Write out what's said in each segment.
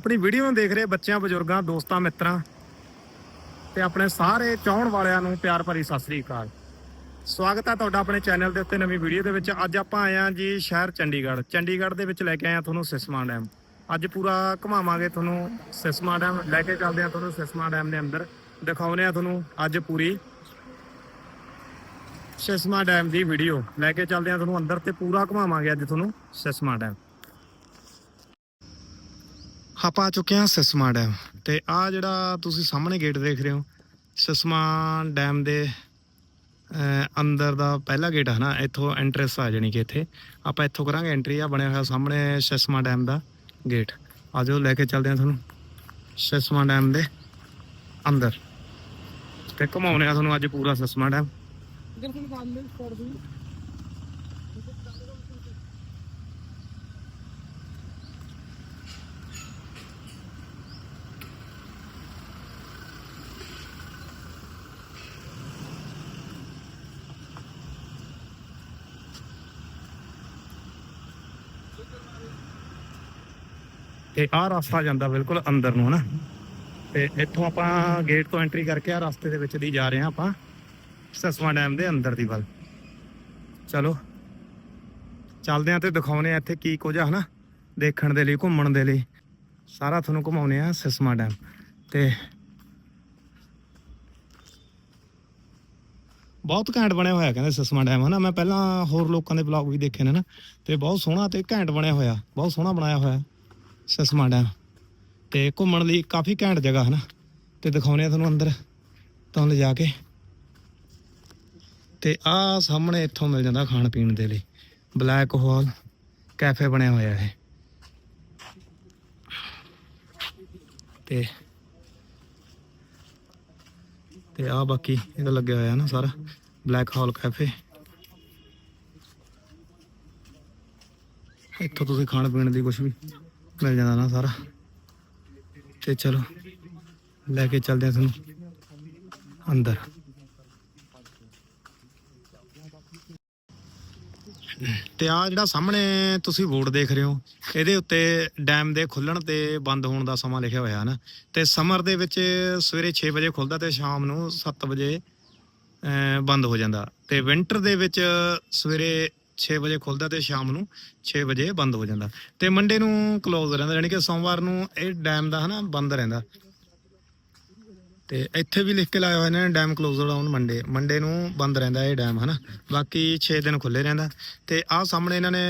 ਆਪਣੀ ਵੀਡੀਓ ਨੂੰ ਦੇਖ ਰਹੇ ਬੱਚਿਆਂ, ਬਜ਼ੁਰਗਾਂ, ਦੋਸਤਾਂ, ਮਿੱਤਰਾਂ ਤੇ ਆਪਣੇ ਸਾਰੇ ਚਾਹਣ ਵਾਲਿਆਂ ਨੂੰ ਪਿਆਰ ਭਰੀ ਸਤਿ ਸ੍ਰੀ ਅਕਾਲ। ਸਵਾਗਤ ਹੈ ਤੁਹਾਡਾ ਆਪਣੇ ਚੈਨਲ ਦੇ ਉੱਤੇ ਨਵੀਂ ਵੀਡੀਓ ਦੇ ਵਿੱਚ। ਅੱਜ ਆਪਾਂ ਆਏ ਹਾਂ ਜੀ ਸ਼ਹਿਰ ਚੰਡੀਗੜ੍ਹ। ਚੰਡੀਗੜ੍ਹ ਦੇ ਵਿੱਚ ਲੈ ਕੇ ਆਏ ਹਾਂ ਤੁਹਾਨੂੰ ਸਿਸਮਾ ਡੈਮ। ਅੱਜ ਪੂਰਾ ਘੁਮਾਵਾਂਗੇ ਤੁਹਾਨੂੰ ਸਿਸਮਾ ਡੈਮ। ਲੈ ਕੇ ਚੱਲਦੇ ਹਾਂ ਤੁਹਾਨੂੰ ਸਿਸਮਾ ਡੈਮ ਦੇ ਅੰਦਰ। ਦਿਖਾਉਨੇ ਆ ਤੁਹਾਨੂੰ ਅੱਜ ਪੂਰੀ ਸਿਸਮਾ ਡੈਮ ਦੀ ਵੀਡੀਓ ਲੈ ਕੇ ਚੱਲਦੇ ਹਾਂ ਤੁਹਾਨੂੰ ਅੰਦਰ ਤੇ ਪੂਰਾ ਘੁਮਾਵਾਂਗੇ ਅੱਜ ਤੁਹਾਨੂੰ ਸਿਸਮਾ ਡੈਮ। ਆਪਾਂ ਆ ਚੁੱਕੇ ਹਾਂ ਸਸਮਾ ਡੈਮ। ਤੇ ਆ ਜਿਹੜਾ ਤੁਸੀਂ ਸਾਹਮਣੇ ਗੇਟ ਦੇਖ ਰਹੇ ਹੋ, ਸ਼ਸਮਾ ਡੈਮ ਦੇ ਅੰਦਰ ਦਾ ਪਹਿਲਾ ਗੇਟ ਹੈ ਨਾ, ਇੱਥੋਂ ਐਂਟਰੈਂਸ ਆ ਜਾਣੀ ਕਿ ਇੱਥੇ। ਆਪਾਂ ਇੱਥੋਂ ਕਰਾਂਗੇ ਐਂਟਰੀ ਆ, ਬਣਿਆ ਹੋਇਆ ਸਾਹਮਣੇ ਸ਼ਸਮਾ ਡੈਮ ਦਾ ਗੇਟ ਆਜੋ ਲੈ ਕੇ ਚੱਲਦੇ ਹਾਂ ਤੁਹਾਨੂੰ ਸ਼ਸਮਾ ਡੈਮ ਦੇ ਅੰਦਰ। ਤੇ ਘੁਮਾਉਣੇ ਆ ਤੁਹਾਨੂੰ ਅੱਜ ਪੂਰਾ ਸਸਮਾ ਡੈਮ। ਤੇ ਆਹ ਰਸਤਾ ਜਾਂਦਾ ਬਿਲਕੁਲ ਅੰਦਰ ਨੂੰ ਹਨਾ। ਤੇ ਇੱਥੋਂ ਆਪਾਂ ਗੇਟ ਤੋਂ ਐਂਟਰੀ ਕਰਕੇ ਆ ਰਸਤੇ ਦੇ ਵਿੱਚ ਦੀ ਜਾ ਰਹੇ ਹਾਂ ਆਪਾਂ, ਸਸਵਾ ਡੈਮ ਦੇ ਅੰਦਰ ਦੀ ਵੱਲ। ਚਲੋ, ਚੱਲਦੇ ਆਂ ਤੇ ਦਿਖਾਉਨੇ ਆ ਇੱਥੇ ਕੀ ਕੁਝ ਆ ਹਨਾ, ਦੇਖਣ ਦੇ ਲਈ, ਘੁੰਮਣ ਦੇ ਲਈ। ਸਾਰਾ ਤੁਹਾਨੂੰ ਘੁਮਾਉਨੇ ਆ ਸਿਸਮਾ ਡੈਮ ਤੇ ਬਹੁਤ ਘੈਂਟ ਬਣਿਆ ਹੋਇਆ ਕਹਿੰਦੇ ਸਸਮਾ ਡੈਮ ਹਨਾ। ਮੈਂ ਪਹਿਲਾਂ ਹੋਰ ਲੋਕਾਂ ਦੇ ਬਲੌਗ ਵੀ ਦੇਖੇ ਨੇ ਨਾ, ਤੇ ਬਹੁਤ ਸੋਹਣਾ ਤੇ ਘੈਂਟ ਬਣਿਆ ਹੋਇਆ, ਬਹੁਤ ਸੋਹਣਾ ਬਣਾਇਆ ਹੋਇਆ। ਸਸਮਾ ਡੈਮ ਤੇ ਘੁੰਮਣ ਲਈ ਕਾਫੀ ਘੈਂਟ ਜਗ੍ਹਾ ਹੈ ਨਾ ਤੇ ਦਿਖਾਉਨੇ ਆ ਤੁਹਾਨੂੰ ਅੰਦਰ। ਤਾਂ ਲਿਜਾ ਕੇ। ਤੇ ਆ ਸਾਹਮਣੇ ਇੱਥੋਂ ਮਿਲ ਜਾਂਦਾ ਖਾਣ ਪੀਣ ਦੇ ਲਈ। ਬਲੈਕ ਹੋਲ, ਕੈਫੇ ਬਣਿਆ ਹੋਇਆ ਹੈ ਤੇ ਤੇ ਆ ਬਾਕੀ ਇਹਦਾ ਲੱਗਿਆ ਹੋਇਆ ਨਾ ਸਾਰਾ। Black hole cafe. ਇੱਥੋਂ ਤੁਸੀਂ ਖਾਣ ਪੀਣ ਦੀ ਕੁਝ ਵੀ ਮਿਲ ਜਾਂਦਾ ਨਾ ਸਾਰਾ। ਤੇ ਚਲੋ, ਲੈ ਕੇ ਚੱਲਦੇ ਆ ਤੁਹਾਨੂੰ। ਅੰਦਰ। ਤੇ ਆ ਜਿਹੜਾ ਸਾਹਮਣੇ ਤੁਸੀਂ ਬੋਰਡ ਦੇਖ ਰਹੇ ਹੋ, ਇਹਦੇ ਉੱਤੇ ਡੈਮ ਦੇ ਖੁੱਲਣ ਤੇ ਬੰਦ ਹੋਣ ਦਾ ਸਮਾਂ ਲਿਖਿਆ ਹੋਇਆ ਹੈ ਨਾ। ਤੇ ਸਮਰ ਦੇ ਵਿੱਚ ਸਵੇਰੇ 6 ਵਜੇ ਖੁੱਲਦਾ ਤੇ ਸ਼ਾਮ ਨੂੰ 7 ਵਜੇ ਬੰਦ ਹੋ ਜਾਂਦਾ। ਤੇ ਵਿੰਟਰ ਦੇ ਵਿੱਚ ਸਵੇਰੇ 6 ਵਜੇ ਖੁੱਲਦਾ ਤੇ ਸ਼ਾਮ ਨੂੰ 6 ਵਜੇ ਬੰਦ ਹੋ ਜਾਂਦਾ। ਤੇ ਮੰਡੇ ਨੂੰ ਕਲੋਜ਼ ਰਹਿੰਦਾ ਯਾਨੀ ਕਿ ਸੋਮਵਾਰ ਨੂੰ ਇਹ ਡੈਮ ਦਾ ਹਨਾ ਬੰਦ ਰਹਿੰਦਾ। ਤੇ ਇੱਥੇ ਵੀ ਲਿਖ ਕੇ ਲਾਇਆ ਹੋਇਆ ਇਹਨਾਂ ਨੇ damn closed on Monday Monday ਨੂੰ ਬੰਦ ਰਹਿੰਦਾ ਇਹ ਡੈਮ ਹਨਾ। ਬਾਕੀ 6 ਦਿਨ ਖੁੱਲੇ ਰਹਿੰਦਾ। ਤੇ ਆਹ ਸਾਹਮਣੇ ਇਹਨਾਂ ਨੇ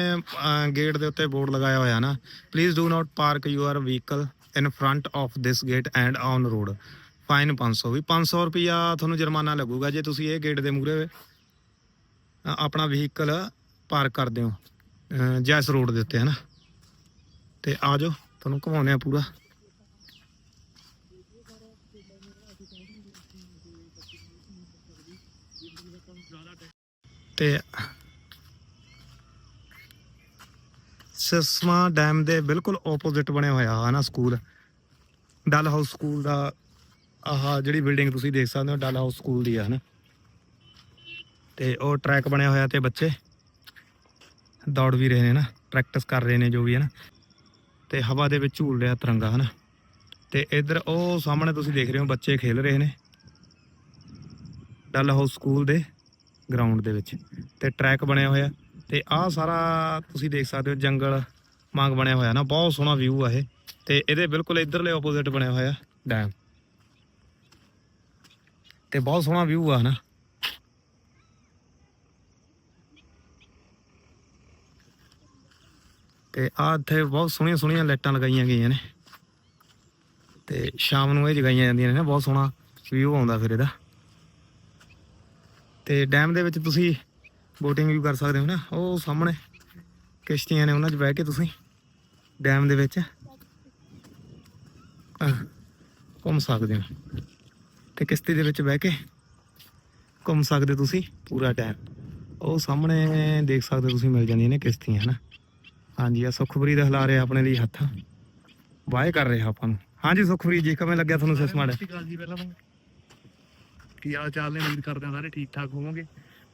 ਗੇਟ ਦੇ ਉੱਤੇ ਬੋਰਡ ਲਗਾਇਆ ਹੋਇਆ ਨਾ। Please do not park your vehicle in front of this gate and on road fine 500 ਵੀ। 500 ਰੁਪਿਆ ਤੁਹਾਨੂੰ ਜੁਰਮਾਨਾ ਲੱਗੂਗਾ ਜੇ ਤੁਸੀਂ ਇਹ ਗੇਟ ਦੇ ਮੂਹਰੇ ਅ, ਆਪਣਾ ਵਹੀਕਲ ਪਾਰਕ ਕਰਦੇ ਹੋ ਜੈਸ ਰੋਡ ਦੇ ਉੱਤੇ ਹੈ ਨਾ ਤੇ ਆ ਜਾਓ, ਤੁਹਾਨੂੰ ਘੁਮਾਉਂਦੇ ਆ ਪੂਰਾ। ਤੇ ਸਿਸਮਾ ਡੈਮ ਦੇ ਬਿਲਕੁਲ ਆਪੋਜ਼ਿਟ ਬਣਿਆ ਹੋਇਆ ਹੈ ਨਾ ਸਕੂਲ? ਡਲ ਹਾਊਸ ਸਕੂਲ ਦਾ ਆਹ ਜਿਹੜੀ ਬਿਲਡਿੰਗ ਤੁਸੀਂ ਦੇਖ ਸਕਦੇ ਹੋ, ਡਲ ਹਾਊਸ ਸਕੂਲ ਦੀ ਆ ਨਾ ਤੇ ਉਹ ਟਰੈਕ ਬਣਿਆ ਹੋਇਆ ਤੇ ਬੱਚੇ। ਦੌੜ ਵੀ ਰਹੇ ਨੇ ਨਾ ਪ੍ਰੈਕਟਿਸ ਕਰ ਰਹੇ ਨੇ ਜੋ ਵੀ ਹੈ ਨਾ। ਤੇ ਹਵਾ ਦੇ ਵਿੱਚ ਝੂਲ ਰਿਹਾ ਤਿਰੰਗਾ, ਹਨਾ। ਤੇ ਇਧਰ ਉਹ ਸਾਹਮਣੇ ਤੁਸੀਂ ਦੇਖ ਰਹੇ ਹੋ, ਬੱਚੇ ਖੇਲ ਰਹੇ ਨੇ। ਡਲ ਹਾਊਸ ਸਕੂਲ ਦੇ ਗਰਾਊਂਡ ਦੇ ਵਿੱਚ। ਤੇ ਟਰੈਕ ਬਣਿਆ ਹੋਇਆ। ਤੇ ਆਹ ਸਾਰਾ ਤੁਸੀਂ ਦੇਖ ਸਕਦੇ ਹੋ, ਜੰਗਲ ਵਾਂਗ ਬਣਿਆ ਹੋਇਆ ਨਾ। ਬਹੁਤ ਸੋਹਣਾ ਵਿਊ ਆ ਇਹ। ਤੇ ਇਹਦੇ ਬਿਲਕੁਲ ਇਧਰਲੇ ਆਪੋਜ਼ਿਟ ਬਣਿਆ ਹੋਇਆ ਡੈਮ ਤੇ ਬਹੁਤ ਸੋਹਣਾ ਵਿਊ ਆ ਨਾ ਤੇ ਆ ਇੱਥੇ ਬਹੁਤ ਸੋਹਣੀਆਂ ਸੋਹਣੀਆਂ ਲਾਈਟਾਂ ਲਗਾਈਆਂ ਗਈਆਂ ਨੇ। ਤੇ ਸ਼ਾਮ ਨੂੰ ਇਹ ਜਗਾਈਆਂ ਜਾਂਦੀਆਂ ਨੇ ਨਾ, ਬਹੁਤ ਸੋਹਣਾ ਵਿਊ ਆਉਂਦਾ ਫਿਰ ਇਹਦਾ। ਤੇ ਡੈਮ ਦੇ ਵਿੱਚ ਤੁਸੀਂ ਬੋਟਿੰਗ ਵੀ ਕਰ ਸਕਦੇ ਹੋ ਨਾ, ਉਹ ਸਾਹਮਣੇ ਕਿਸ਼ਤੀਆਂ ਨੇ ਉਹਨਾਂ 'ਚ ਬਹਿ ਕੇ ਤੁਸੀਂ ਡੈਮ ਦੇ ਵਿੱਚ ਘੁੰਮ ਸਕਦੇ ਹੋ। ਤੇ ਕਿਸ਼ਤੀ ਦੇ ਵਿੱਚ ਬਹਿ ਕੇ ਘੁੰਮ ਸਕਦੇ ਤੁਸੀਂ ਪੂਰਾ ਡੈਮ ਉਹ ਸਾਹਮਣੇ ਦੇਖ ਸਕਦੇ ਹੋ ਤੁਸੀਂ ਮਿਲ ਜਾਂਦੀਆਂ ਨੇ ਕਿਸ਼ਤੀਆਂ ਹਨਾ ਹਾਂਜੀ ਆ ਸੁਖਬਰੀ ਦਾ ਹਿਲਾ ਰਿਹਾ ਆਪਣੇ ਲਈ ਹੱਥ। ਵਾਏ ਕਰ ਰਿਹਾ ਆਪਾਂ ਨੂੰ। ਹਾਂਜੀ ਸੁਖਬਰੀ ਜੀ ਕਿਵੇਂ ਲੱਗਿਆ ਤੁਹਾਨੂੰ ਸਿਸਮਾ ਤਾਂ। ਕੀ ਹਾਲ ਚਾਲ ਨੇ? ਉਮੀਦ ਕਰਦੇ ਹਾਂ ਸਾਰੇ ਠੀਕ ਠਾਕ ਹੋਵੋਗੇ।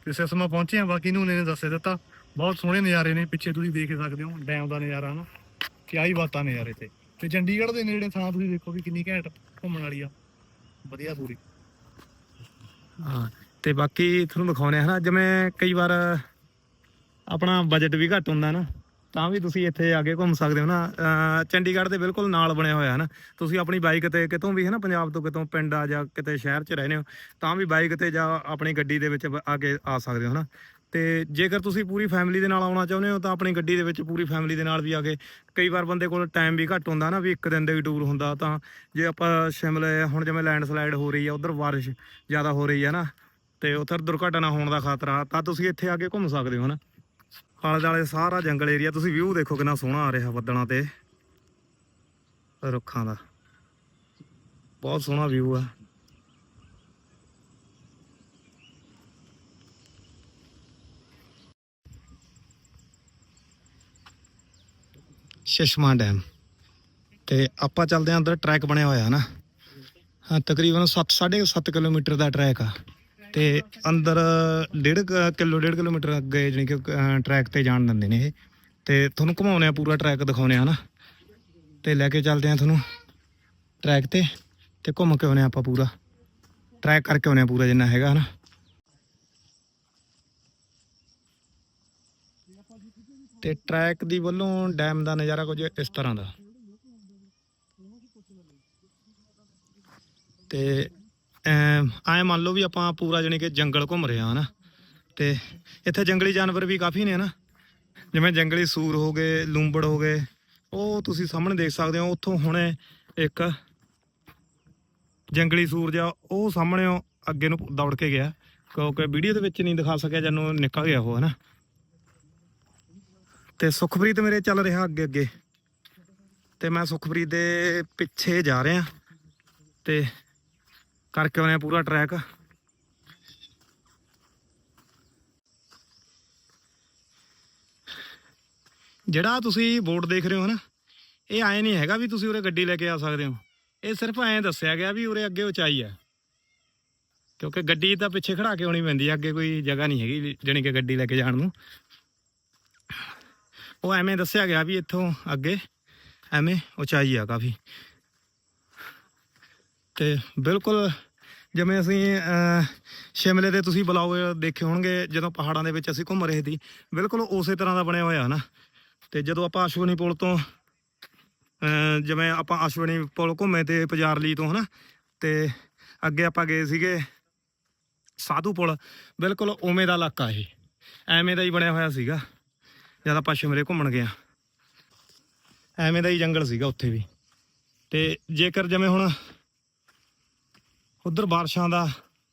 ਤੇ ਸਿਸਮਾ ਪਹੁੰਚੇ ਆ ਬਾਕੀ ਨੂੰ ਨੇ ਦੱਸੇ ਦਿੱਤਾ। ਬਹੁਤ ਸੋਹਣੇ ਨਜ਼ਾਰੇ ਨੇ ਪਿੱਛੇ ਤੁਸੀਂ ਦੇਖ ਸਕਦੇ ਹੋ ਡੈਮ ਦਾ ਨਜ਼ਾਰਾ ਨਾ। ਕਿਆ ਹੀ ਬਾਤਾਂ ਨਜ਼ਾਰੇ ਤੇ ਤੇ ਚੰਡੀਗੜ੍ਹ ਦੇ ਨੇੜੇ ਥਾਂ ਤੁਸੀਂ ਦੇਖੋ ਵੀ ਕਿੰਨੀ ਘੈਂਟ ਘੁੰਮਣ ਵਾਲੀ ਆ। ਵਧੀਆ ਪੂਰੀ। ਹਾਂ ਤੇ ਬਾਕੀ ਤੁਹਾਨੂੰ ਦਿਖਾਉਣੇ ਹਨਾ ਜਿਵੇਂ ਕਈ ਵਾਰ ਆਪਣਾ ਬਜਟ ਵੀ ਘੱਟ ਹੁੰਦਾ ਨਾ। ਤਾਂ ਵੀ ਤੁਸੀਂ ਇੱਥੇ ਆ ਕੇ ਘੁੰਮ ਸਕਦੇ ਹੋ ਨਾ। ਚੰਡੀਗੜ੍ਹ ਦੇ ਬਿਲਕੁਲ ਨਾਲ ਬਣਿਆ ਹੋਇਆ ਹੈ ਨਾ। ਤੁਸੀਂ ਆਪਣੀ ਬਾਈਕ ਤੇ ਕਿਤੋਂ ਵੀ ਹੈ ਨਾ, ਪੰਜਾਬ ਤੋਂ ਕਿਤੋਂ ਪਿੰਡ ਆ ਜਾਂ ਕਿਤੇ ਸ਼ਹਿਰ 'ਚ ਰਹਿੰਦੇ ਹੋ, ਤਾਂ ਵੀ ਬਾਈਕ ਤੇ ਜਾਂ ਆਪਣੀ ਗੱਡੀ ਦੇ ਵਿੱਚ ਆ ਕੇ ਆ ਸਕਦੇ ਹੋ ਨਾ। ਤੇ ਜੇਕਰ ਤੁਸੀਂ ਪੂਰੀ ਫੈਮਿਲੀ ਦੇ ਨਾਲ ਆਉਣਾ ਚਾਹੁੰਦੇ ਹੋ, ਤਾਂ ਆਪਣੀ ਗੱਡੀ ਦੇ ਵਿੱਚ ਪੂਰੀ ਫੈਮਿਲੀ ਦੇ ਨਾਲ ਵੀ ਆ ਕੇ ਕਈ ਵਾਰ ਬੰਦੇ ਕੋਲ ਟਾਈਮ ਵੀ ਘੱਟ ਹੁੰਦਾ ਨਾ, ਵੀ ਇੱਕ ਦਿਨ ਦੇ ਵੀ ਟੂਰ ਹੁੰਦਾ, ਤਾਂ ਜੇ ਆਪਾਂ ਸ਼ਿਮਲੇ, ਹੁਣ ਜਿਵੇਂ ਲੈਂਡਸਲਾਈਡ ਹੋ ਰਹੀ ਆ, ਉਧਰ ਬਾਰਿਸ਼ ਜ਼ਿਆਦਾ ਹੋ ਰਹੀ ਆ ਨਾ, ਤੇ ਉੱਧਰ ਦੁਰਘਟਨਾ ਹੋਣ ਦਾ ਖਤਰਾ, ਤਾਂ ਤੁਸੀਂ ਇੱਥੇ ਆ ਕੇ ਘੁੰਮ ਸਕਦੇ ਹੋ ਨਾ। ਆਲੇ ਦੁਆਲੇ ਸਾਰਾ ਜੰਗਲ ਏਰੀਆ, ਤੁਸੀਂ ਵਿਊ ਦੇਖੋ ਕਿੰਨਾ ਸੋਹਣਾ ਆ ਰਿਹਾ ਬੱਦਲਾਂ ਤੇ। ਰੁੱਖਾਂ ਦਾ। ਬਹੁਤ ਸੋਹਣਾ ਵਿਊ ਆ। ਸ਼ਸ਼ਮਾ ਡੈਮ। ਤੇ ਆਪਾਂ ਚੱਲਦੇ ਆਂ ਅੰਦਰ ਟਰੈਕ ਬਣਿਆ ਹੋਇਆ ਹੈ ਨਾ। ਹਾਂ, ਤਕਰੀਬਨ 7 7.5 ਕਿਲੋਮੀਟਰ ਦਾ ਟਰੈਕ ਆ। ਤੇ ਅੰਦਰ 1.5 ਕਿਲੋ 1.5 ਕਿਲੋਮੀਟਰ ਅੱਗੇ ਜਾਣੀ ਕਿ ਟਰੈਕ ਤੇ ਜਾਣ ਦਿੰਦੇ ਨੇ ਇਹ। ਤੇ ਤੁਹਾਨੂੰ ਘੁਮਾਉਣੇ ਆ ਪੂਰਾ ਟਰੈਕ ਦਿਖਾਉਣੇ ਆ ਨਾ ਤੇ ਲੈ ਕੇ ਚੱਲਦੇ ਆ ਤੁਹਾਨੂੰ ਟਰੈਕ ਤੇ ਤੇ ਘੁੰਮ ਕੇ ਆਉਣੇ ਆਪਾਂ ਪੂਰਾ। ਟਰੈਕ ਕਰਕੇ ਆਉਣੇ ਆ ਪੂਰਾ ਜਿੰਨਾ ਹੈਗਾ, ਹਨਾ? ਤੇ ਟਰੈਕ ਦੀ ਵੱਲੋਂ ਡੈਮ ਦਾ ਨਜ਼ਾਰਾ ਕੁਝ ਇਸ ਤਰ੍ਹਾਂ ਦਾ। ਤੇ ਐ ਮੰਨ ਲਓ ਵੀ ਆਪਾਂ ਪੂਰਾ ਜਾਣੀ ਕਿ ਜੰਗਲ ਘੁੰਮ ਰਹੇ ਹਾਂ ਨਾ, ਤੇ ਇੱਥੇ ਜੰਗਲੀ ਜਾਨਵਰ ਵੀ ਕਾਫੀ ਨੇ ਨਾ। ਜਿਵੇਂ ਜੰਗਲੀ ਸੂਰ ਹੋ ਗਏ, ਲੂੰਬੜ ਹੋ ਗਏ, ਉਹ ਤੁਸੀਂ ਸਾਹਮਣੇ ਦੇਖ ਸਕਦੇ ਹੋ, ਉੱਥੋਂ ਹੁਣੇ ਇੱਕ ਜੰਗਲੀ ਸੂਰ ਜਿਹਾ, ਉਹ ਸਾਹਮਣੇ ਅੱਗੇ ਨੂੰ ਦੌੜ ਕੇ ਗਿਆ, ਕਿਉਂਕਿ ਵੀਡੀਓ ਦੇ ਵਿੱਚ ਨਹੀਂ ਦਿਖਾ ਸਕਿਆ, ਜਦੋਂ ਨਿਕਲ ਗਿਆ ਉਹ, ਹਨਾ। ਤੇ ਸੁਖਪ੍ਰੀਤ ਮੇਰੇ ਚੱਲ ਰਿਹਾ ਅੱਗੇ ਅੱਗੇ, ਤੇ ਮੈਂ ਸੁਖਪ੍ਰੀਤ ਦੇ ਪਿੱਛੇ ਜਾ ਰਿਹਾ, ਤੇ ਕਰਕੇ ਆਉਣੇ ਆ ਪੂਰਾ ਟਰੈਕ ਜਿਹੜਾ ਤੁਸੀਂ ਬੋਰਡ ਦੇਖ ਰਹੇ ਹੋ ਨਾ ਇਹ ਐ ਨਹੀਂ ਹੈਗਾ ਵੀ ਤੁਸੀਂ ਉਰੇ ਗੱਡੀ ਲੈ ਕੇ ਆ ਸਕਦੇ ਹੋ। ਇਹ ਸਿਰਫ ਐਂ ਦੱਸਿਆ ਗਿਆ ਵੀ ਉਰੇ ਅੱਗੇ ਉਚਾਈ ਹੈ। ਕਿਉਂਕਿ ਗੱਡੀ ਤਾਂ ਪਿੱਛੇ ਖੜਾ ਕੇ ਆਉਣੀ ਪੈਂਦੀ ਹੈ, ਅੱਗੇ ਕੋਈ ਜਗ੍ਹਾ ਨਹੀਂ ਹੈਗੀ ਜਾਣੀ ਕਿ ਗੱਡੀ ਲੈ ਕੇ ਜਾਣ ਨੂੰ। ਉਹ ਐਵੇਂ ਦੱਸਿਆ ਗਿਆ ਵੀ ਇੱਥੋਂ ਅੱਗੇ ਐਵੇਂ ਉਚਾਈ ਆ ਕਾਫੀ। ਤੇ ਬਿਲਕੁਲ ਜਿਵੇਂ ਅਸੀਂ ਸ਼ਿਮਲੇ ਦੇ ਤੁਸੀਂ ਬਲੌਗ ਦੇਖੇ ਹੋਣਗੇ, ਜਦੋਂ ਪਹਾੜਾਂ ਦੇ ਵਿੱਚ ਅਸੀਂ ਘੁੰਮ ਰਹੇ ਸੀ, ਬਿਲਕੁਲ ਉਸੇ ਤਰ੍ਹਾਂ ਦਾ ਬਣਿਆ ਹੋਇਆ ਹੈ ਨਾ। ਤੇ ਜਦੋਂ ਆਪਾਂ ਅਸ਼ਵਨੀ ਪੁਲ ਤੋਂ ਜਿਵੇਂ ਆਪਾਂ ਅਸ਼ਵਨੀ ਪੁਲ ਘੁੰਮੇ ਤੇ ਪਜਾਰਲੀ ਤੋਂ, ਹਨਾ, ਤੇ ਅੱਗੇ ਆਪਾਂ ਗਏ ਸੀਗੇ ਸਾਧੂ ਪੁਲ, ਬਿਲਕੁਲ ਉਵੇਂ ਦਾ ਇਲਾਕਾ ਇਹ, ਐਵੇਂ ਦਾ ਹੀ ਬਣਿਆ ਹੋਇਆ ਸੀਗਾ, ਜਦ ਆਪਾਂ ਸ਼ਿਮਲੇ ਘੁੰਮਣ ਗਏ ਐਵੇਂ ਦਾ ਹੀ ਜੰਗਲ ਸੀਗਾ ਉੱਥੇ ਵੀ। ਤੇ ਜੇਕਰ ਜਿਵੇਂ ਹੁਣ ਉਧਰ ਬਾਰਿਸ਼ਾਂ ਦਾ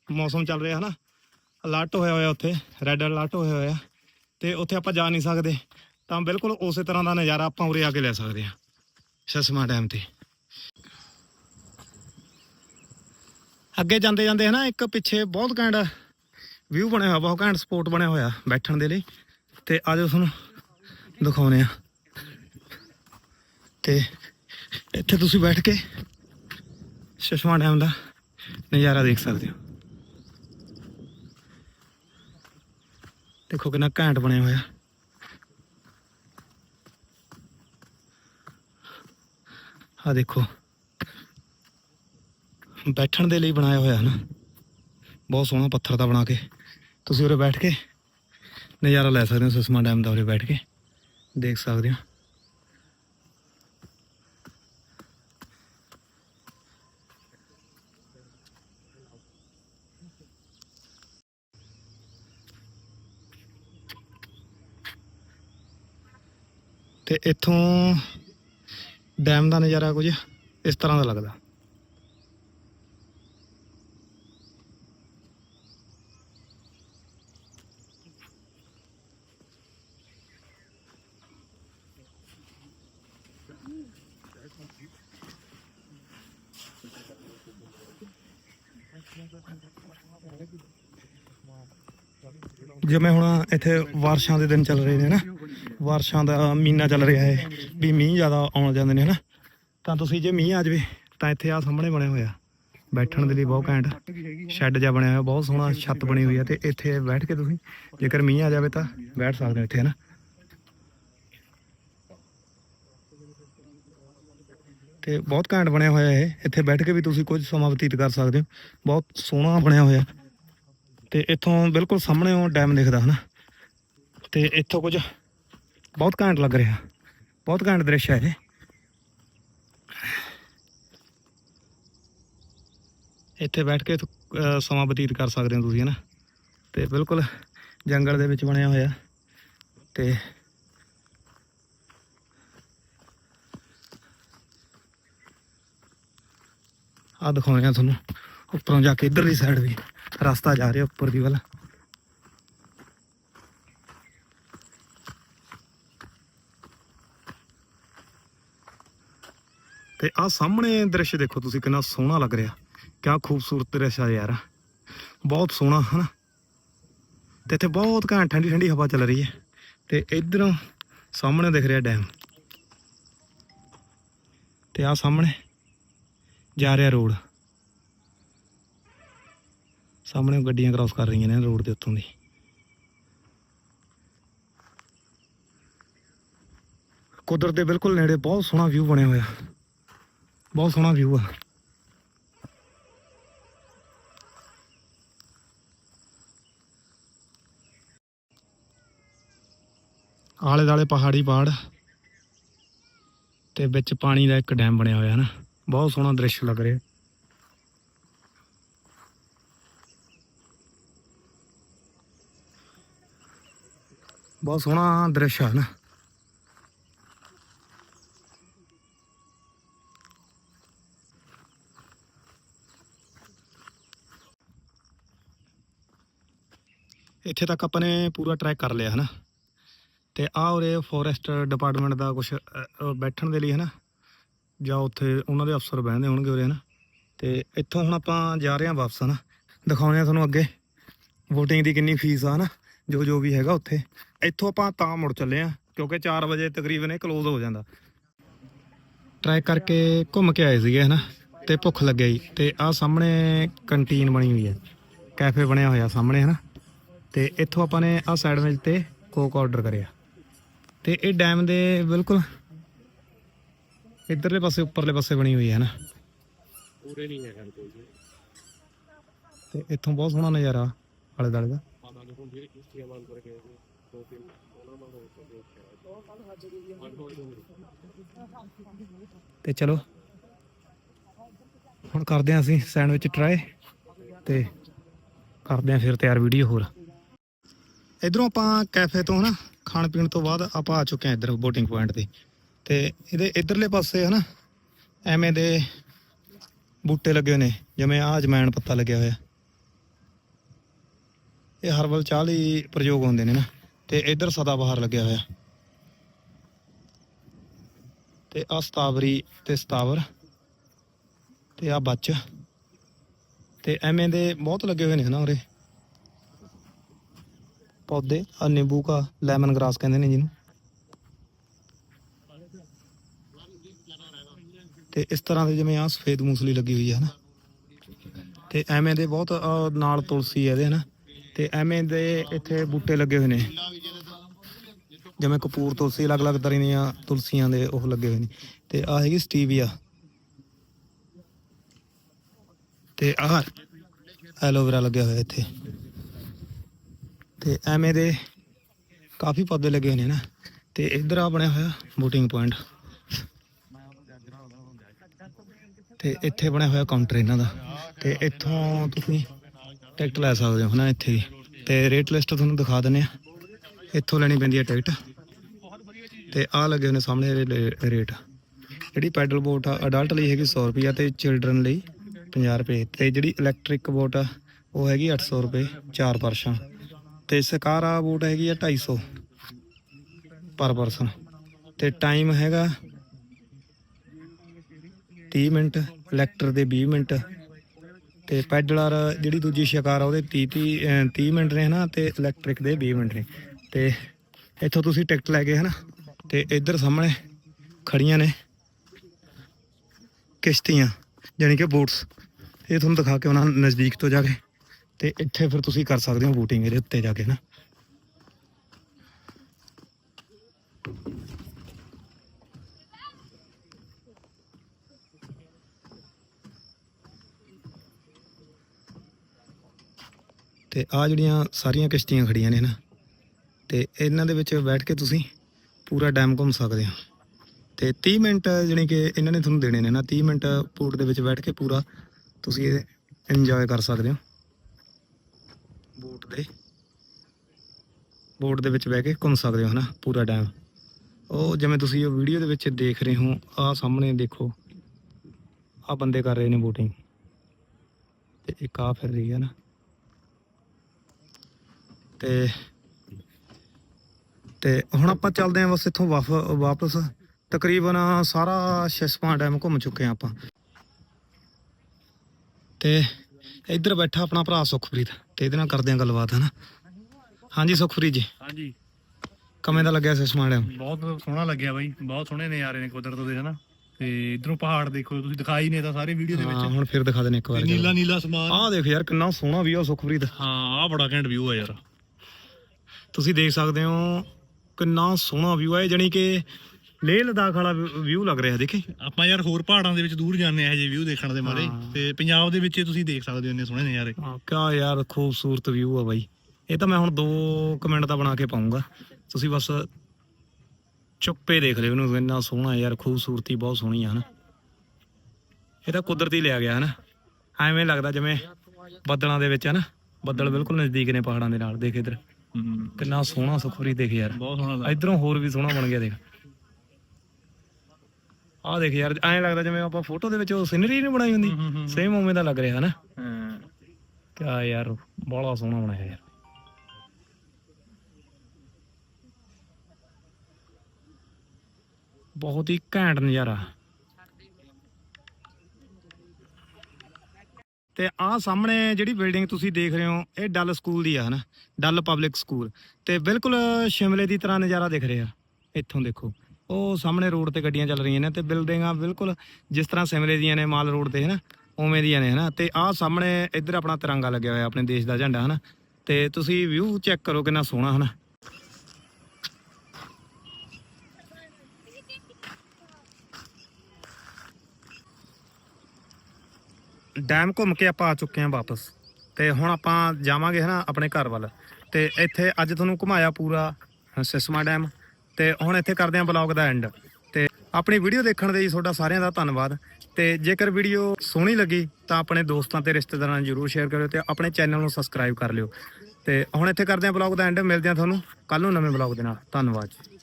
ਮੌਸਮ ਚੱਲ ਰਿਹਾ, ਹਨਾ? ਅਲਰਟ ਹੋਇਆ ਹੋਇਆ ਉੱਥੇ ਰੈੱਡ ਅਲਰਟ ਹੋਇਆ ਹੋਇਆ, ਤੇ ਉੱਥੇ ਆਪਾਂ ਜਾ ਨਹੀਂ ਸਕਦੇ। ਤਾਂ ਬਿਲਕੁਲ ਉਸੇ ਤਰ੍ਹਾਂ ਦਾ ਨਜ਼ਾਰਾ ਆਪਾਂ ਉਰੇ ਆ ਕੇ ਲੈ ਸਕਦੇ ਹਾਂ, ਸਸਮਾ ਡੈਮ ਤੇ। ਅੱਗੇ ਜਾਂਦੇ ਜਾਂਦੇ, ਹਨਾ, ਇੱਕ ਪਿੱਛੇ ਬਹੁਤ ਘੈਂਟ ਵਿਊ ਬਣਿਆ ਹੋਇਆ, ਬਹੁਤ ਘੈਂਟ ਸਪੋਟ ਬਣਿਆ ਹੋਇਆ ਬੈਠਣ ਦੇ ਲਈ। ਤੇ ਆਜੋ ਤੁਹਾਨੂੰ ਦਿਖਾਉਨੇ ਆ ਤੇ ਇੱਥੇ ਤੁਸੀਂ ਬੈਠ ਕੇ ਸ਼ਸ਼ਮਾ ਡੈਮ ਦਾ ਨਜ਼ਾਰਾ ਦੇਖ ਸਕਦੇ ਹੋ। ਦੇਖੋ ਕਿੰਨਾ ਘੈਂਟ ਬਣਿਆ ਹੋਇਆ। ਆ ਦੇਖੋ। ਬੈਠਣ ਦੇ ਲਈ ਬਣਾਇਆ ਹੋਇਆ ਹੈ ਨਾ ਬਹੁਤ ਸੋਹਣਾ ਪੱਥਰ ਦਾ ਬਣਾ ਕੇ। ਤੁਸੀਂ ਉਰੇ ਬੈਠ ਕੇ ਨਜ਼ਾਰਾ ਲੈ ਸਕਦੇ ਹੋ ਸੁਸਮਾ ਡੈਮ ਦਾ ਉਰੇ ਬੈਠ ਕੇ। ਦੇਖ ਸਕਦੇ ਹੋ। ਤੇ ਇੱਥੋਂ ਡੈਮ ਦਾ ਨਜ਼ਾਰਾ ਕੁਝ ਇਸ ਤਰ੍ਹਾਂ ਦਾ ਲੱਗਦਾ। ਜਿਵੇਂ ਹੁਣ ਇੱਥੇ ਵਾਰਸ਼ਾਂ ਦੇ ਦਿਨ ਚੱਲ ਰਹੇ ਨੇ ਨਾ। ਬਾਰਿਸ਼ਾਂ ਦਾ ਮਹੀਨਾ ਚੱਲ ਰਿਹਾ ਹੈ ਵੀ ਮੀਂਹ ਜ਼ਿਆਦਾ ਆਉਣ ਜਾਂਦੇ ਨੇ, ਹਨਾ? ਤਾਂ ਤੁਸੀਂ ਜੇ ਮੀਂਹ ਆ ਜਾਵੇ, ਤਾਂ ਇੱਥੇ ਆ ਸਾਹਮਣੇ ਬਣਿਆ ਹੋਇਆ, ਬੈਠਣ ਦੇ ਲਈ ਬਹੁਤ ਘੈਂਟ, ਸ਼ੈੱਡ ਜਿਹਾ ਬਣਿਆ ਹੋਇਆ, ਬਹੁਤ ਸੋਹਣਾ ਛੱਤ ਬਣੀ ਹੋਈ ਹੈ ਤੇ ਇੱਥੇ ਬੈਠ ਕੇ ਤੁਸੀਂ, ਜੇਕਰ ਮੀਂਹ ਆ ਜਾਵੇ ਤਾਂ ਬੈਠ ਸਕਦੇ ਹੋ ਇੱਥੇ ਨਾ ਤੇ ਬਹੁਤ ਘੈਂਟ ਬਣਿਆ ਹੋਇਆ ਇਹ, ਇੱਥੇ ਬੈਠ ਕੇ ਵੀ ਤੁਸੀਂ ਕੁਝ ਸਮਾਂ ਬਤੀਤ ਕਰ ਸਕਦੇ ਹੋ, ਬਹੁਤ ਸੋਹਣਾ ਬਣਿਆ ਹੋਇਆ। ਤੇ ਇੱਥੋਂ ਬਿਲਕੁਲ ਸਾਹਮਣੇ ਉਹ ਡੈਮ ਦਿਖਦਾ, ਹਨਾ? ਤੇ ਇੱਥੋਂ ਕੁਝ ਬਹੁਤ ਘੈਂਟ ਲੱਗ ਰਿਹਾ। ਬਹੁਤ ਘੈਂਟ ਦ੍ਰਿਸ਼ ਹੈ ਇਹ। ਇੱਥੇ ਬੈਠ ਕੇ ਸਮਾਂ ਬਤੀਤ ਕਰ ਸਕਦੇ ਹੋ ਤੁਸੀਂ ਹਨਾ ਤੇ ਬਿਲਕੁਲ ਜੰਗਲ ਦੇ ਵਿੱਚ ਬਣਿਆ ਹੋਇਆ। ਤੇ ਆ ਦਿਖਾਉਂਦੇ ਆ ਤੁਹਾਨੂੰ। ਉੱਪਰੋਂ ਜਾ ਕੇ ਇਧਰਲੀ ਸਾਈਡ ਵੀ। ਰਸਤਾ ਜਾ ਰਿਹਾ ਉੱਪਰ ਦੀ ਵੱਲ। ਤੇ ਆ ਸਾਹਮਣੇ ਦ੍ਰਿਸ਼ ਦੇਖੋ ਤੁਸੀਂ, ਕਿੰਨਾ ਸੋਹਣਾ ਲੱਗ ਰਿਹਾ। ਕਿਆ ਖੂਬਸੂਰਤ ਦ੍ਰਿਸ਼ ਆ ਯਾਰ। ਬਹੁਤ ਸੋਹਣਾ, ਹਨਾ? ਤੇ ਇੱਥੇ ਬਹੁਤ ਘੈਂਟ ਠੰਡੀ ਠੰਡੀ ਹਵਾ ਚੱਲ ਰਹੀ ਹੈ। ਤੇ ਇਧਰੋਂ ਸਾਹਮਣੇ ਦਿਖ ਰਿਹਾ ਡੈਮ। ਤੇ ਆ ਸਾਹਮਣੇ ਜਾ ਰਿਹਾ ਰੋਡ। ਸਾਹਮਣੇ ਗੱਡੀਆਂ ਕ੍ਰਾਸ ਕਰ ਰਹੀਆਂ ਨੇ ਰੋਡ ਦੇ ਉੱਤੋਂ ਦੀ। ਕੁਦਰਤ ਦੇ ਬਿਲਕੁਲ ਨੇੜੇ ਬਹੁਤ ਸੋਹਣਾ ਵਿਊ ਬਣਿਆ ਹੋਇਆ। ਬਹੁਤ ਸੋਹਣਾ ਵਿਊ ਆ। ਆਲੇ ਦਾਲੇ ਪਹਾੜੀ ਪਹਾੜ ਤੇ ਵਿੱਚ ਪਾਣੀ ਦਾ ਇੱਕ ਡੈਮ ਬਣਿਆ ਹੋਇਆ ਹੈ ਨਾ। ਬਹੁਤ ਸੋਹਣਾ ਦ੍ਰਿਸ਼ ਲੱਗ ਰਿਹਾ। ਬਹੁਤ ਸੋਹਣਾ ਦ੍ਰਿਸ਼ ਆ ਨਾ। ਇੱਥੇ ਤੱਕ ਆਪਾਂ ਨੇ ਪੂਰਾ ਟਰੈਕ ਕਰ ਲਿਆ, ਹਨਾ? ਤੇ ਆ ਉਰੇ ਫੋਰੈਸਟ ਡਿਪਾਰਟਮੈਂਟ ਦਾ ਕੁਝ ਬੈਠਣ ਦੇ ਲਈ, ਹਨਾ? ਜਾਂ ਉੱਥੇ ਉਹਨਾਂ ਦੇ ਅਫਸਰ ਬਹਿੰਦੇ ਹੋਣਗੇ ਉਰੇ, ਹਨਾ? ਤੇ ਇੱਥੋਂ ਹੁਣ ਆਪਾਂ ਜਾ ਰਹੇ ਹਾਂ ਵਾਪਸ, ਹਨਾ? ਦਿਖਾਉਂਦੇ ਆ ਤੁਹਾਨੂੰ ਅੱਗੇ। VOTING ਦੀ ਕਿੰਨੀ ਫੀਸ ਆ, ਹਨਾ? ਜੋ ਜੋ ਵੀ ਹੈਗਾ ਉੱਥੇ। ਇੱਥੋਂ ਆਪਾਂ ਤਾਂ ਮੁੜ ਚੱਲੇ ਆ ਕਿਉਂਕਿ 4 ਵਜੇ ਤਕਰੀਬਨ ਇਹ ਕਲੋਜ਼ ਹੋ ਜਾਂਦਾ। ਟਰੈਕ ਕਰਕੇ ਘੁੰਮ ਕੇ ਆਏ ਸੀਗੇ, ਹਨਾ? ਤੇ ਭੁੱਖ ਲੱਗਿਆ ਜੀ ਤੇ ਆ ਸਾਹਮਣੇ ਕੰਟੀਨ ਬਣੀ ਹੋਈ ਹੈ। ਕੈਫੇ ਬਣਿਆ ਹੋਇਆ ਸਾਹਮਣੇ, ਹਨਾ? ਤੇ ਇੱਥੋਂ ਆਪਾਂ ਨੇ ਆ ਸੈਂਡਵਿਚ ਤੇ ਕੋਕ ਆਰਡਰ ਕਰਿਆ। ਤੇ ਇਹ ਡੈਮ ਦੇ ਬਿਲਕੁਲ ਇਧਰਲੇ ਪਾਸੇ ਉੱਪਰਲੇ ਪਾਸੇ ਬਣੀ ਹੋਈ ਹੈ ਨਾ। ਪੂਰੇ ਨਹੀਂ ਹੈ ਕੋਈ ਤੇ ਇੱਥੋਂ ਬਹੁਤ ਸੋਹਣਾ ਨਜ਼ਾਰਾ ਆਲੇ ਦੁਆਲੇ ਦਾ। ਤੇ ਚਲੋ ਹੁਣ ਕਰਦੇ ਹਾਂ ਅਸੀਂ ਸੈਂਡਵਿਚ ਟਰਾਈ ਤੇ ਕਰਦੇ ਹਾਂ ਫਿਰ ਤਿਆਰ ਵੀਡੀਓ ਹੋਰ। ਇਧਰੋਂ ਆਪਾਂ ਕੈਫੇ ਤੋਂ ਹਨਾ, ਖਾਣ ਪੀਣ ਤੋਂ ਬਾਅਦ ਆਪਾਂ ਆ ਚੁੱਕੇ ਹਾਂ ਇੱਧਰ ਬੋਟਿੰਗ ਪੁਆਇੰਟ ਤੇ। ਤੇ ਇਹਦੇ ਇਧਰਲੇ ਪਾਸੇ ਹਨਾ, ਐਵੇਂ ਦੇ ਬੂਟੇ ਲੱਗੇ ਹੋਏ ਨੇ, ਜਿਵੇਂ ਆ ਅਜਮੈਣ ਪੱਤਾ ਲੱਗਿਆ ਹੋਇਆ। ਇਹ ਹਰਬਲ ਚਾਹ ਲਈ ਪ੍ਰਯੋਗ ਹੁੰਦੇ ਨੇ ਨਾ, ਤੇ ਇਧਰ ਸਦਾ ਬਹਾਰ ਲੱਗਿਆ ਹੋਇਆ। ਤੇ ਆ ਸਤਾਵਰੀ ਤੇ ਸਤਾਵਰ, ਤੇ ਆ ਬੱਚ, ਤੇ ਐਵੇਂ ਦੇ ਬਹੁਤ ਲੱਗੇ ਹੋਏ ਨੇ ਨਾ ਉਰੇ। ਪੌਦੇ ਆ ਨਿੰਬੂ ਕਾ ਲੈਮਨ ਗ੍ਰਾਸ ਕਹਿੰਦੇ ਨੇ ਜਿਹਨੂੰ। ਤੇ ਇਸ ਤਰ੍ਹਾਂ ਦੇ ਜਿਵੇਂ ਆ ਸਫੇਦ ਮੂਸਲੀ ਲੱਗੀ ਹੋਈ ਹੈ, ਹਨਾ। ਤੇ ਐਵੇਂ ਦੇ ਬਹੁਤ ਨਾਲ ਤੁਲਸੀ ਹੈ ਇਹਦੇ, ਹਨਾ। ਤੇ ਐਵੇਂ ਦੇ ਇੱਥੇ ਬੂਟੇ ਲੱਗੇ ਹੋਏ ਨੇ। ਜਿਵੇਂ ਕਪੂਰ ਤੁਲਸੀ, ਅਲੱਗ-ਅਲੱਗ ਤਰ੍ਹਾਂ ਦੀਆਂ ਤੁਲਸੀਆਂ ਦੇ ਉਹ ਲੱਗੇ ਹੋਏ ਨੇ। ਤੇ ਆ ਹੈਗੀ ਸਟੀਵੀਆ। ਤੇ ਆਹ ਐਲੋਵੇਰਾ ਲੱਗਿਆ ਹੋਇਆ ਇੱਥੇ। ਤੇ ਐਵੇਂ ਦੇ ਕਾਫੀ ਪੌਦੇ ਲੱਗੇ ਹੋਏ ਨੇ ਨਾ। ਤੇ ਇੱਧਰ ਆ ਬਣਿਆ ਹੋਇਆ ਬੋਟਿੰਗ ਪੁਆਇੰਟ। ਤੇ ਇੱਥੇ ਬਣਿਆ ਹੋਇਆ ਕਾਊਂਟਰ ਇਹਨਾਂ ਦਾ। ਤੇ ਇੱਥੋਂ ਤੁਸੀਂ ਟਿਕਟ ਲੈ ਸਕਦੇ ਹੋ ਹਨਾ ਇੱਥੇ। ਵੀ ਤੇ ਰੇਟ ਲਿਸਟ ਤੁਹਾਨੂੰ ਦਿਖਾ ਦਿੰਨੇ ਆ ਇੱਥੋਂ ਲੈਣੀ ਪੈਂਦੀ ਹੈ ਟਿਕਟ। ਤੇ ਆ ਲੱਗੇ ਹੋਏ ਨੇ ਸਾਹਮਣੇ ਰੇਟ। ਜਿਹੜੀ ਪੈਡਲ ਬੋਟ ਆ, ਅਡਲਟ ਲਈ ਹੈਗੀ 100 ਰੁਪਿਆ ਤੇ ਚਿਲਡਰਨ ਲਈ 50 ਰੁਪਏ। ਤੇ ਜਿਹੜੀ ਇਲੈਕਟ੍ਰਿਕ ਬੋਟ ਆ, ਉਹ ਹੈਗੀ 800 ਰੁਪਏ, ਚਾਰ ਪਰਸਾਂ ਤੇ ਸਕਾਰਾ ਬੋਟ ਹੈਗੀ ਆ 250 ਪਰ ਪਰਸਨ। ਤੇ ਟਾਈਮ ਹੈਗਾ 30 ਮਿੰਟ ਇਲੈਕਟਰ ਦੇ 20 ਮਿੰਟ। ਤੇ ਪੈਡਲਰ ਜਿਹੜੀ ਦੂਜੀ ਸ਼ਿਕਾਰ ਆ, ਉਹਦੇ 30 30 ਅਹ 30 ਮਿੰਟ ਨੇ ਹਨਾ, ਤੇ ਇਲੈਕਟ੍ਰਿਕ ਦੇ 20 ਮਿੰਟ ਨੇ। ਤੇ ਇੱਥੋਂ ਤੁਸੀਂ ਟਿਕਟ ਲੈ ਕੇ ਹਨਾ, ਤੇ ਇੱਧਰ ਸਾਹਮਣੇ ਖੜੀਆਂ ਨੇ ਕਿਸ਼ਤੀਆਂ, ਜਾਣੀ ਕਿ ਬੋਟਸ। ਇਹ ਤੁਹਾਨੂੰ ਦਿਖਾ ਕੇ ਉਹਨਾਂ ਨਜ਼ਦੀਕ ਤੋਂ ਜਾ ਕੇ। ਤੇ ਇੱਥੇ ਫਿਰ ਤੁਸੀਂ ਕਰ ਸਕਦੇ ਹੋ VOTING ਇਹਦੇ ਉੱਤੇ ਜਾ ਕੇ ਨਾ ਤੇ ਆ ਜਿਹੜੀਆਂ ਸਾਰੀਆਂ ਕਿਸ਼ਤੀਆਂ ਖੜੀਆਂ ਨੇ ਨਾ ਤੇ ਇਹਨਾਂ ਦੇ ਵਿੱਚ ਬੈਠ ਕੇ ਤੁਸੀਂ ਪੂਰਾ ਡੈਮ ਘੁੰਮ ਸਕਦੇ ਹੋ। ਤੇ 30 ਮਿੰਟ ਜਿਹੜੇ ਕਿ ਇਹਨਾਂ ਨੇ ਤੁਹਾਨੂੰ ਦੇਣੇ ਨੇ ਨਾ 30 ਮਿੰਟ ਪੋਰਟ ਦੇ ਵਿੱਚ ਬੈਠ ਕੇ ਪੂਰਾ ਤੁਸੀਂ ਇਹ ਇੰਜੋਏ ਕਰ ਸਕਦੇ ਹੋ। ਬੋਟ ਦੇ। ਬੋਟ ਦੇ ਵਿੱਚ ਬਹਿ ਕੇ ਘੁੰਮ ਸਕਦੇ ਹੋ, ਹਨਾ, ਪੂਰਾ ਡੈਮ ਉਹ ਜਿਵੇਂ ਤੁਸੀਂ ਇਹ ਵੀਡੀਓ ਦੇ ਵਿੱਚ ਦੇਖ ਰਹੇ ਹੋ ਆ ਸਾਹਮਣੇ ਦੇਖੋ ਆ ਬੰਦੇ ਕਰ ਰਹੇ ਨੇ ਬੋਟਿੰਗ ਤੇ ਇੱਕ ਆ ਫਿਰ ਰਹੀ ਹੈ ਨਾ। ਤੇ ਤੇ ਹੁਣ ਆਪਾਂ ਚੱਲਦੇ ਆਂ ਬਸ ਇੱਥੋਂ ਵਾਫ, ਵਾਪਸ। ਤਕਰੀਬਨ ਸਾਰਾ ਸ਼ਿਸਪਾ ਡੈਮ ਘੁੰਮ ਚੁੱਕੇ ਆਂ ਆਪਾਂ। ਤੇ ਇੱਧਰ ਬੈਠਾ ਆਪਣਾ ਭਰਾ ਸੁਖਪ੍ਰੀਤ ਤੇ ਇਹਦੇ ਨਾਲ ਕਰਦੇ ਆਂ ਗੱਲਬਾਤ ਹਨਾ? ਹਾਂਜੀ ਸੁਖਪ੍ਰੀਤ ਜੀ। ਹਾਂਜੀ। ਕਵੇਂ ਦਾ ਲੱਗਿਆ ਸ਼ਿਸਪਾ ਡੈਮ ਬਹੁਤ ਸੋਹਣਾ ਲੱਗਿਆ ਬਾਈ ਬਹੁਤ ਸੋਹਣੇ ਨਜ਼ਾਰੇ ਨੇ ਕੁਦਰਤ ਦੇ ਹਨਾ? ਤੇ ਇਧਰੋਂ ਪਹਾੜ ਦੇਖੋ ਤੁਸੀਂ ਦਿਖਾਈ ਨੇ ਤਾਂ ਸਾਰੇ ਵੀਡੀਓ ਦੇ ਹਾਂ ਵਿੱਚ। ਹੁਣ ਫਿਰ ਦਿਖਾ ਦੇਣੇ ਇੱਕ ਵਾਰ ਨੀਲਾ ਨੀਲਾ ਸਮਾਨ। ਆਹ ਦੇਖ ਯਾਰ ਕਿੰਨਾ ਸੋਹਣਾ ਵੀ ਆ ਸੁਖਪ੍ਰੀਤ। ਹਾਂ ਆਹ ਬੜਾ ਘੈਂਟ ਵਿਊ ਆ ਯਾਰ। ਤੁਸੀਂ ਦੇਖ ਸਕਦੇ ਹੋ ਕਿੰਨਾ ਸੋਹਣਾ ਵਿਊ ਹੈ ਜਾਨੀ ਕਿ ਲੇਹ ਲਦਾਖ ਵਾਲਾ ਵਿਊ ਲੱਗ ਰਿਹਾ ਦੇਖੇ? ਆਪਾਂ ਯਾਰ ਹੋਰ ਪਹਾੜਾਂ ਦੇ ਵਿੱਚ ਦੂਰ ਜਾਂਦੇ ਆ ਇਹ ਜੇ ਵਿਊ ਦੇਖਣ ਦੇ ਮਾਰੇ। ਤੇ ਪੰਜਾਬ ਦੇ ਵਿੱਚ ਇਹ ਤੁਸੀਂ ਦੇਖ ਸਕਦੇ ਹੋ ਇੰਨੇ ਸੋਹਣੇ ਨਜ਼ਾਰੇ। ਹਾਂ ਕਿਆ ਯਾਰ ਖੂਬਸੂਰਤ ਵਿਊ ਆ ਬਾਈ। ਇਹ ਤਾਂ ਮੈਂ ਹੁਣ 2 ਕਮੈਂਟ ਦਾ ਬਣਾ ਕੇ ਪਾਉਂਗਾ। ਤੁਸੀਂ ਬਸ ਚੁੱਪੇ ਦੇਖ ਲਿਓ ਇਹਨੂੰ ਇੰਨਾ ਸੋਹਣਾ ਯਾਰ ਖੂਬਸੂਰਤੀ ਬਹੁਤ ਸੋਹਣੀ ਆ ਹਨਾ? ਇਹ ਤਾਂ ਕੁਦਰਤੀ ਲਿਆ ਗਿਆ ਹਨਾ? ਐਵੇਂ ਲੱਗਦਾ ਜਿਵੇਂ ਬੱਦਲਾਂ ਦੇ ਵਿੱਚ ਹਨਾ? ਬੱਦਲ ਬਿਲਕੁਲ ਨਜ਼ਦੀਕ ਨੇ ਪਹਾੜਾਂ ਦੇ ਨਾਲ ਦੇਖ ਇਧਰ। ਕਿੰਨਾ ਸੋਹਣਾ ਸੁਖਪਰੀ ਦੇਖ ਯਾਰ। ਬਹੁਤ ਸੋਹਣਾ ਇਧਰੋਂ ਹੋਰ ਵੀ ਸੋਹਣਾ ਬਣ ਗਿਆ ਦੇਖ। ਆਹ ਦੇਖ ਯਾਰ ਐਂ ਲੱਗਦਾ ਜਿਵੇਂ ਆਪਾਂ ਫੋਟੋ ਦੇ ਵਿੱਚ ਉਹ ਸਿਨਰੀ ਨਹੀਂ ਬਣਾਈ ਹੁੰਦੀ। ਸੇਮ ਉਵੇਂ ਦਾ ਲੱਗ ਰਿਹਾ ਹਨਾ ਹਾਂ। ਕਿਆ ਯਾਰ ਬੜਾ ਸੋਹਣਾ ਬਣਾਇਆ ਯਾਰ। ਬਹੁਤ ਹੀ ਘੈਂਟ ਨਜ਼ਾਰਾ। ਤੇ ਆਹ ਸਾਹਮਣੇ ਜਿਹੜੀ ਬਿਲਡਿੰਗ ਤੁਸੀਂ ਦੇਖ ਰਹੇ ਹੋ ਇਹ ਡੱਲ ਸਕੂਲ ਦੀ ਆ ਹਨਾ? ਡੱਲ ਪਬਲਿਕ ਸਕੂਲ ਤੇ ਬਿਲਕੁਲ ਸ਼ਿਮਲੇ ਦੀ ਤਰ੍ਹਾਂ ਨਜ਼ਾਰਾ ਦਿਖ ਰਿਹਾ। ਇੱਥੋਂ ਦੇਖੋ। ਉਹ ਸਾਹਮਣੇ ਰੋਡ ਤੇ ਗੱਡੀਆਂ ਚੱਲ ਰਹੀਆਂ ਨੇ ਤੇ ਬਿਲਡਿੰਗਾਂ ਬਿਲਕੁਲ ਜਿਸ ਤਰ੍ਹਾਂ ਸ਼ਿਮਲੇ ਦੀਆਂ ਨੇ ਮਾਲ ਰੋਡ ਤੇ ਹਨਾ ਉਵੇਂ ਦੀਆਂ ਨੇ ਹਨਾ ਤੇ ਆਹ ਸਾਹਮਣੇ ਇੱਧਰ ਆਪਣਾ ਤਿਰੰਗਾ ਲੱਗਿਆ ਹੋਇਆ, ਆਪਣੇ ਦੇਸ਼ ਦਾ ਝੰਡਾ ਹਨਾ ਤੇ ਤੁਸੀਂ ਵਿਊ ਚੈੱਕ ਕਰੋ ਕਿੰਨਾ ਸੋਹਣਾ ਹਨਾ ਡੈਮ ਘੁੰਮ ਕੇ ਆਪਾਂ ਆ ਚੁੱਕੇ ਹਾਂ ਵਾਪਸ। ਤੇ ਹੁਣ ਆਪਾਂ ਜਾਵਾਂਗੇ ਹਨਾ ਆਪਣੇ ਘਰ ਵੱਲ। ਤੇ ਇੱਥੇ ਅੱਜ ਤੁਹਾਨੂੰ ਘੁਮਾਇਆ ਪੂਰਾ ਸਿਸਮਾ ਡੈਮ। ਤੇ ਹੁਣ ਇੱਥੇ ਕਰਦੇ ਹਾਂ ਬਲੌਗ ਦਾ ਐਂਡ ਤੇ ਆਪਣੀ ਵੀਡੀਓ ਦੇਖਣ ਦੇ ਲਈ ਤੁਹਾਡਾ ਸਾਰਿਆਂ ਦਾ ਧੰਨਵਾਦ। ਤੇ ਜੇਕਰ ਵੀਡੀਓ ਸੋਹਣੀ ਲੱਗੀ, ਤਾਂ ਆਪਣੇ ਦੋਸਤਾਂ ਤੇ ਰਿਸ਼ਤੇਦਾਰਾਂ ਨੂੰ ਜਰੂਰ ਸ਼ੇਅਰ ਕਰਿਓ ਤੇ ਆਪਣੇ ਚੈਨਲ ਨੂੰ ਸਬਸਕ੍ਰਾਈਬ ਕਰ ਲਿਓ। ਤੇ ਹੁਣ ਇੱਥੇ ਕਰਦੇ ਹਾਂ ਬਲੌਗ ਦਾ ਐਂਡ ਮਿਲਦੇ ਹਾਂ ਤੁਹਾਨੂੰ ਕੱਲ ਨੂੰ ਨਵੇਂ ਬਲੌਗ ਦੇ ਨਾਲ। ਧੰਨਵਾਦ ਜੀ।